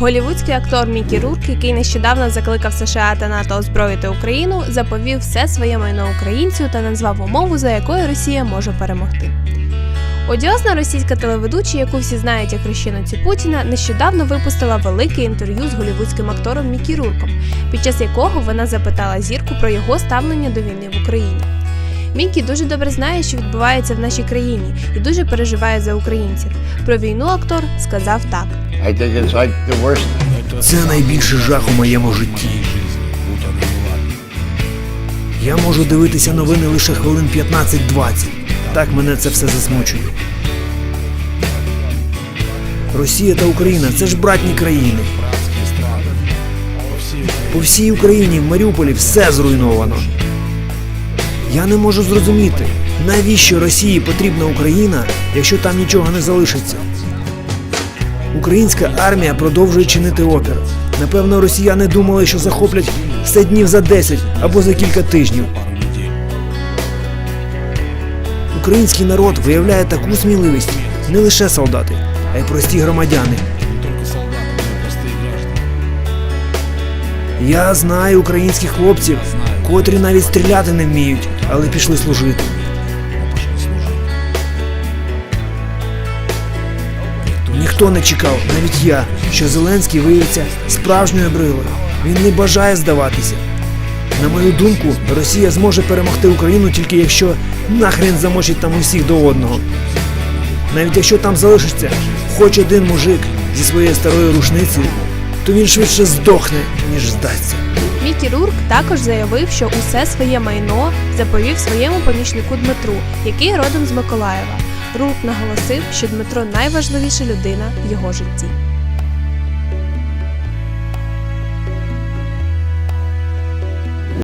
Голівудський актор Мікі Рурк, який нещодавно закликав США та НАТО озброїти Україну, заповів все своє майно українцю та назвав умову, за якою Росія може перемогти. Одіозна російська телеведуча, яку всі знають як розчинниці Путіна, нещодавно випустила велике інтерв'ю з голівудським актором Мікі Рурком, під час якого вона запитала зірку про його ставлення до війни в Україні. Мікі дуже добре знає, що відбувається в нашій країні, і дуже переживає за українців. Про війну актор сказав так. Це найбільший жах у моєму житті. Я можу дивитися новини лише хвилин 15-20. Так мене це все засмучує. Росія та Україна це ж братні країни. По всій Україні в Маріуполі все зруйновано. Я не можу зрозуміти, навіщо Росії потрібна Україна, якщо там нічого не залишиться. Українська армія продовжує чинити опір. Напевно, росіяни думали, що захоплять все днів за 10 або за кілька тижнів. Український народ виявляє таку сміливість не лише солдати, а й прості громадяни. Я знаю українських хлопців, котрі навіть стріляти не вміють, але пішли служити. Ніхто не чекав, навіть я, що Зеленський виявиться справжньою брилою. Він не бажає здаватися. На мою думку, Росія зможе перемогти Україну тільки якщо нахрен замочить там усіх до одного. Навіть якщо там залишиться хоч один мужик зі своєю старою рушницею, то він швидше здохне, ніж здасться. Мікі Рурк також заявив, що усе своє майно заповів своєму помічнику Дмитру, який родом з Миколаєва. Рурк наголосив, що Дмитро найважливіша людина в його житті.